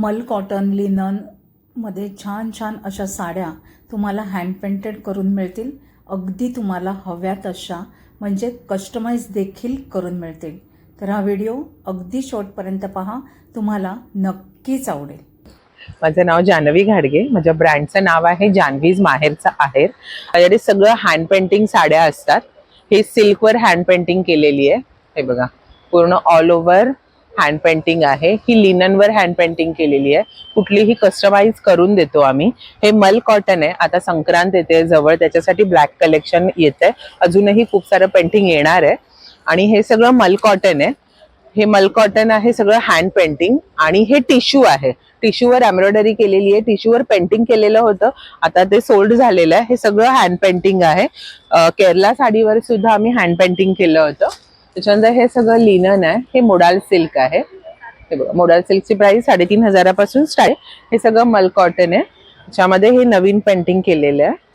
मल कॉटन लिननमध्ये छान छान अशा साड्या तुम्हाला हँड पेंटेड करून मिळतील. अगदी तुम्हाला हव्या तशा म्हणजे कस्टमाइज देखील करून मिळतील. तर हा व्हिडिओ अगदी शॉर्टपर्यंत पहा. तुम्हाला नक्कीच आवडेल. माझं नाव जानवी घाडगे. माझ्या ब्रँडचं नाव आहे जानवीज माहेरचं आहेर. माझ्याकडे सगळं हँड पेंटिंग साड्या असतात. हे सिल्कवर हँड पेंटिंग केलेली आहे. हे बघा. पूर्ण ऑल ओव्हर हँड पेंटिंग आहे. ही लिननवर हँड पेंटिंग केलेली आहे. कुठलीही कस्टमाइज करून देतो आम्ही. हे मल कॉटन आहे. आता संक्रांत येते जवळ. त्याच्यासाठी ब्लॅक कलेक्शन येत आहे अजूनही खूप सारं पेंटिंग येणार आहे. आणि हे सगळं मल कॉटन आहे. हे मल कॉटन आहे सगळं हँड पेंटिंग आणि हे टिश्यू आहे. टिश्यूवर एम्ब्रॉयडरी केलेली आहे. टिश्यूवर पेंटिंग केलेलं होतं. आता ते सोल्ड झालेलं आहे. हे सगळं हँड पेंटिंग आहे. केरला साडीवर सुद्धा आम्ही हँड पेंटिंग केलं होतं. त्याच्यानंतर हे सगळं लिनन आहे. हे मोडाल सिल्क आहे. हे बघा मोडाल सिल्कची प्राइस साडेतीन हजारापासून स्टार्ट हे सगळं मल कॉटन आहे. त्याच्यामध्ये हे नवीन पेंटिंग केलेलं आहे.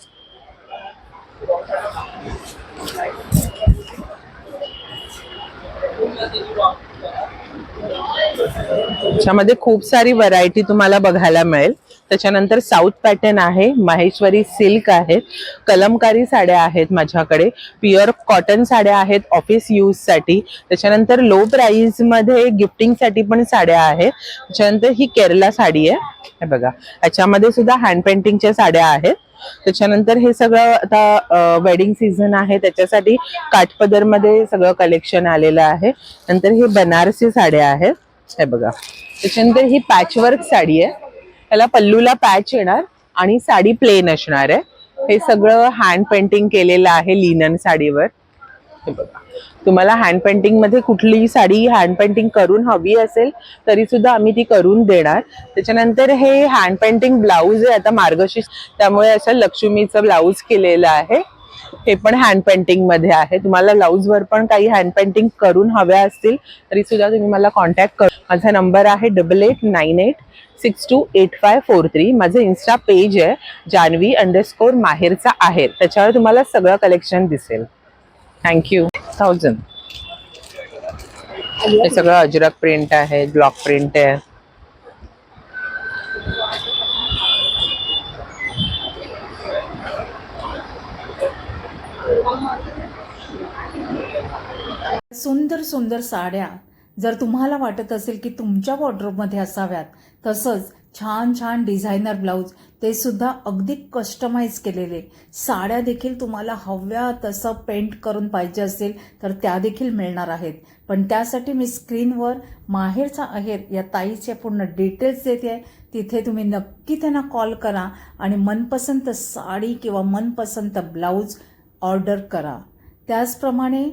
त्याच्यामध्ये खूप सारी व्हरायटी तुम्हाला बघायला मिळेल. त्याच्यानंतर साऊथ पॅटर्न आहे माहेश्वरी सिल्क आहे कलमकारी साड्या आहेत माझ्याकडे प्युअर कॉटन साड्या आहेत ऑफिस यूजसाठी. त्याच्यानंतर लो प्राईजमध्ये गिफ्टिंगसाठी पण साड्या आहेत. त्याच्यानंतर ही केरला साडी आहे. हे बघा याच्यामध्ये सुद्धा हँड पेंटिंगच्या साड्या आहेत. त्याच्यानंतर हे सगळं आता वेडिंग सीझन आहे त्याच्यासाठी काठपदरमध्ये सगळं कलेक्शन आलेलं आहे. नंतर हे बनारसी साड्या आहेत. हे बघा त्याच्यानंतर ही पॅचवर्क साडी आहे. त्याला पल्लूला पॅच येणार आणि साडी प्लेन असणार आहे. हे सगळं हँड पेंटिंग केलेलं आहे लिनन साडीवर. हे बघा. तुम्हाला हँड पेंटिंगमध्ये कुठलीही साडी हँड पेंटिंग करून हवी असेल तरी सुद्धा आम्ही ती करून देणार. त्याच्यानंतर हे हँड पेंटिंग ब्लाऊज आहे आता मार्गशीर्ष त्यामुळे असं लक्ष्मीचं ब्लाऊज केलेलं आहे. हे पण हँड पेंटिंगमध्ये आहे. तुम्हाला ब्लाऊज वर पण काही हँड पेंटिंग करून हव्या असतील तरी सुद्धा तुम्ही मला कॉन्टॅक्ट कर. माझा नंबर आहे double eight nine eight six two eight five four three माझं इन्स्टा पेज आहे जानवी अंडरस्कोर माहेरचा आहे. त्याच्यावर तुम्हाला सगळं कलेक्शन दिसेल. थँक्यू थाउजंड हे सगळं अजरक प्रिंट आहे ब्लॉक प्रिंट आहे. सुंदर सुंदर साड्या जर तुम्हाला वाटत असेल की तुमच्या वॉर्ड्रोबमध्ये असाव्यात तसंच छान छान डिझायनर ब्लाऊज ते सुद्धा अगदी कस्टमाइज केलेले. साड्या देखील तुम्हाला हव्या तसं पेंट करून पाहिजे असेल तर त्या देखील मिळणार आहेत. पण त्यासाठी मी स्क्रीनवर माहेरचा आहेर या ताईचे पूर्ण डिटेल्स देते आहे तिथे तुम्ही नक्की त्यांना कॉल करा आणि मनपसंत साडी किंवा मनपसंत ब्लाऊज ऑर्डर करा. त्याचप्रमाणे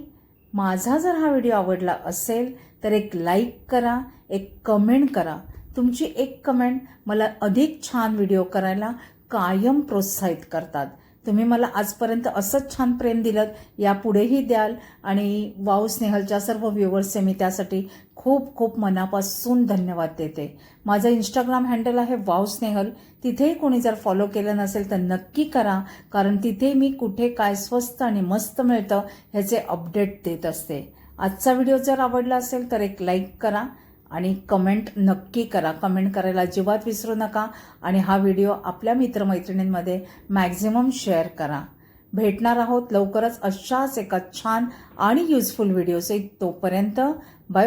माझा जर हा व्हिडिओ आवडला असेल तर एक लाईक करा एक कमेंट करा. तुमची एक कमेंट मला अधिक छान व्हिडिओ करायला कायम प्रोत्साहित करतात. तुम्ही मला आजपर्यंत असंच छान प्रेम दिलं यापुढेही द्याल. आणि वाऊ स्नेहलच्या सर्व व्ह्युअर्सचे मी त्यासाठी खूप खूप मनापासून धन्यवाद देते. माझं इंस्टाग्राम हँडल आहे वाव स्नेहल. तिथेही कोणी जर फॉलो केलं नसेल तर नक्की करा कारण तिथे मी कुठे काय स्वस्त आणि मस्त मिळतं ह्याचे अपडेट देत असते. आजचा व्हिडिओ जर आवडला असेल तर एक लाईक करा. आणि कमेंट नक्की करा. कमेंट करायला अजिबात विसरू नका आणि हा व्हिडिओ आपल्या मित्रमैत्रिणींमध्ये मॅक्झिमम शेअर करा. भेटणार आहोत लवकरच अशाच एका छान आणि युजफुल व्हिडिओचे तोपर्यंत. Bye bye